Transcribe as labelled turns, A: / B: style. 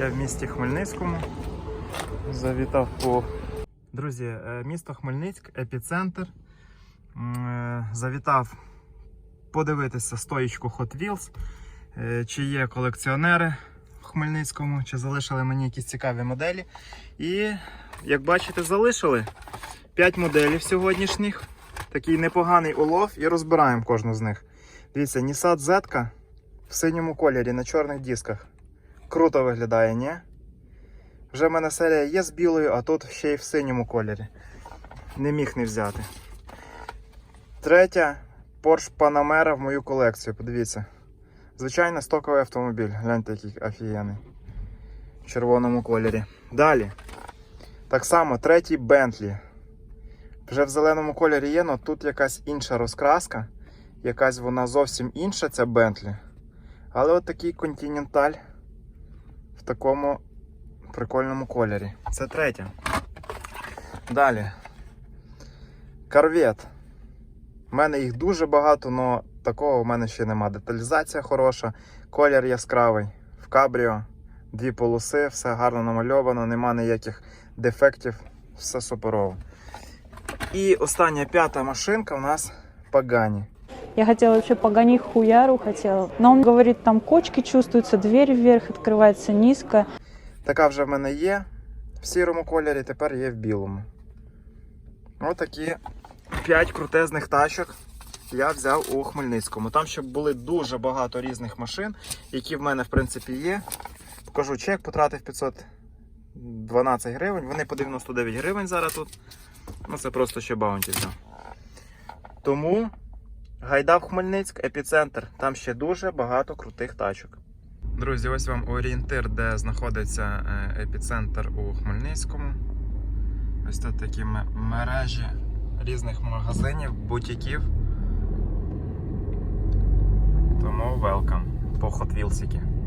A: Я в місті Хмельницькому. Завітав по. Друзі, е, місто Хмельницьк, епіцентр. Е, Завітав подивитися стоїчку Hot Wheels, е, чи є колекціонери в Хмельницькому, чи залишили мені якісь цікаві моделі. І, як бачите, залишили 5 моделів сьогоднішніх. Такий непоганий улов і розбираємо кожну з них. Дивіться, Nissan Z в синьому кольорі на чорних дисках. Круто виглядає, ні? Вже в мене серія є з білою, а тут ще й в синьому кольорі. Не міг не взяти. Третя Porsche Panamera в мою колекцію. Подивіться. Звичайно, стоковий автомобіль. Гляньте, який офігенний. В червоному кольорі. Далі. Так само, третій Bentley. Вже в зеленому кольорі є, але тут якась інша розкраска. Якась вона зовсім інша, ця Bentley. Але от такий Continental в такому прикольному кольорі. Це третя. Далі. Корвет. У мене їх дуже багато, але такого в мене ще нема. Деталізація хороша, колір яскравий. В кабріо, дві полоси, все гарно намальовано, нема ніяких дефектів, все суперово. І остання п'ята машинка у нас Пагані.
B: Я хотела вообще погонить хуяру хотела. Но он говорит, там кочки чувствуются, дверь вверх открывается низко.
A: Така вже в мене є в сірому кольорі, тепер є в білому. Отакі 5 крутезних тачок я взяв у Хмельницькому. Там ще були дуже багато різних машин, які в мене в принципі є. Покажу чек, потратив 512 гривень. Вони по 99 гривень зараз тут. Ну це просто ще баунті взяв. Тому гайдав Хмельницьк, епіцентр. Там ще дуже багато крутих тачок. Друзі, ось вам орієнтир, де знаходиться е, епіцентр у Хмельницькому. Ось тут такі мережі різних магазинів, бутіків. Тому welcome по Wheels'ики.